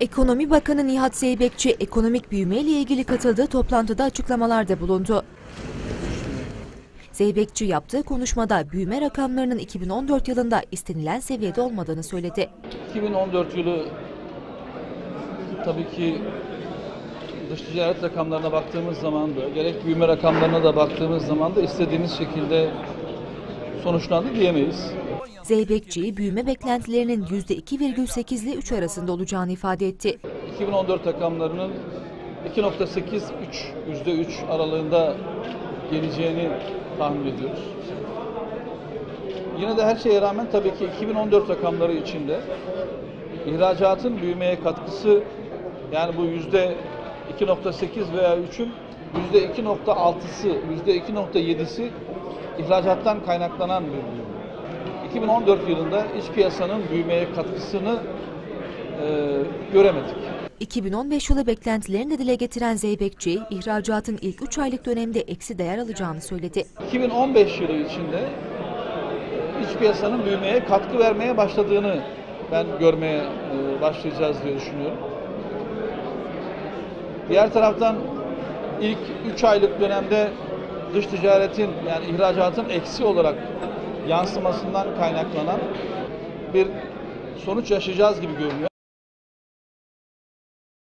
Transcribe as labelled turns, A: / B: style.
A: Ekonomi Bakanı Nihat Zeybekçi ekonomik büyüme ile ilgili katıldığı toplantıda açıklamalarda bulundu. Zeybekçi yaptığı konuşmada büyüme rakamlarının 2014 yılında istenilen seviyede olmadığını söyledi.
B: 2014 yılı tabii ki dış ticaret rakamlarına baktığımız zaman da gerek büyüme rakamlarına da baktığımız zaman da istediğimiz şekilde sonuçlandı diyemeyiz.
A: Zeybekçi büyüme beklentilerinin %2,8 ile 3 arasında olacağını ifade etti.
B: 2014 rakamlarının 2.8-3 %3 aralığında geleceğini tahmin ediyoruz. Yine de her şeye rağmen tabii ki 2014 rakamları içinde ihracatın büyümeye katkısı yani bu yüzde 2.8 veya 3'ün yüzde 2.6'sı, yüzde 2.7'si ihracattan kaynaklanan bir büyüme. 2014 yılında iç piyasanın büyümeye katkısını e, göremedik.
A: 2015 yılı beklentilerini de dile getiren Zeybekçi, ihracatın ilk 3 aylık dönemde eksi değer alacağını söyledi.
B: 2015 yılı içinde iç piyasanın büyümeye katkı vermeye başladığını ben görmeye e, başlayacağız diye düşünüyorum. Diğer taraftan ilk 3 aylık dönemde dış ticaretin yani ihracatın eksi olarak yansımasından kaynaklanan bir sonuç yaşayacağız gibi görünüyor.